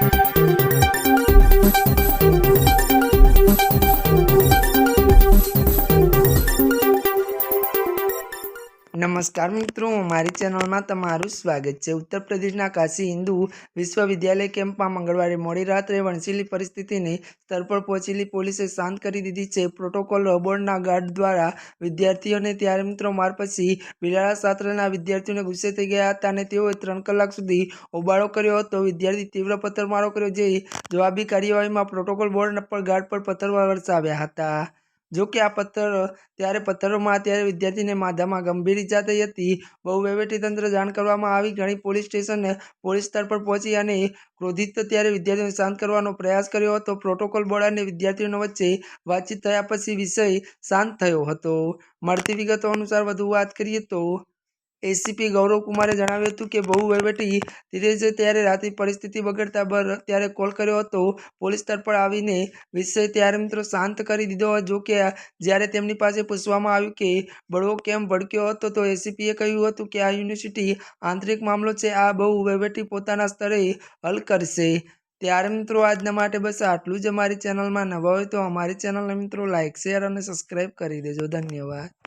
Thank you. નમસ્કાર મિત્રો, મારી ચેનલમાં તમારું સ્વાગત છે. ઉત્તર પ્રદેશના કાશી હિન્દુ વિશ્વવિદ્યાલય કેમ્પમાં મંગળવારે મોડી રાત્રે વણસેલી પરિસ્થિતિને સ્તર પર પહોંચેલી પોલીસે શાંત કરી દીધી છે. પ્રોટોકોલ બોર્ડના ગાર્ડ દ્વારા વિદ્યાર્થીઓને ત્યારે મિત્રો માર પછી બિલાડા શાસ્ત્રના વિદ્યાર્થીઓને ગુસ્સે થઈ ગયા હતા અને તેઓએ ત્રણ કલાક સુધી હોબાળો કર્યો હતો. વિદ્યાર્થી તીવ્ર પથ્થરમારો કર્યો, જે જવાબી કાર્યવાહીમાં પ્રોટોકોલ બોર્ડ પર ગાર્ડ પર પથ્થર વરસાવ્યા હતા. જો કે આ પથ્થર, ત્યારે પથ્થરોમાં ત્યારે વિદ્યાર્થીને માધામાં ગંભીર ઈજા થઈ હતી. બહુ તંત્ર જાણ કરવામાં આવી, ઘણી પોલીસ સ્ટેશન પોલીસ સ્થળ પર પહોંચી અને ક્રોધિત ત્યારે વિદ્યાર્થીઓને શાંત કરવાનો પ્રયાસ કર્યો હતો. પ્રોટોકોલ બોર્ડ અને વિદ્યાર્થીઓનો વચ્ચે વાતચીત થયા પછી વિષય શાંત થયો હતો. મળતી વિગતો અનુસાર વધુ વાત કરીએ તો એસીપી ગૌરવ કુમારે જણાવ્યું હતું કે બહુ વહીવટી ધીરે ત્યારે રાતે પરિસ્થિતિ બગડતા બર ત્યારે કોલ કર્યો હતો. પોલીસ તરફ આવીને વિષય ત્યારે મિત્રો શાંત કરી દીધો. જો કે જ્યારે તેમની પાસે પૂછવામાં આવ્યું કે બળવો કેમ ભડક્યો હતો, તો એસીપીએ કહ્યું હતું કે આ યુનિવર્સિટી આંતરિક મામલો છે. આ બહુ વહીવટી પોતાના સ્તરે હલ કરશે. ત્યારે મિત્રો આજના માટે બસ આટલું જ. અમારી ચેનલમાં નવા હોય તો અમારી ચેનલને મિત્રો લાઇક શેર અને સબસ્ક્રાઈબ કરી દેજો. ધન્યવાદ.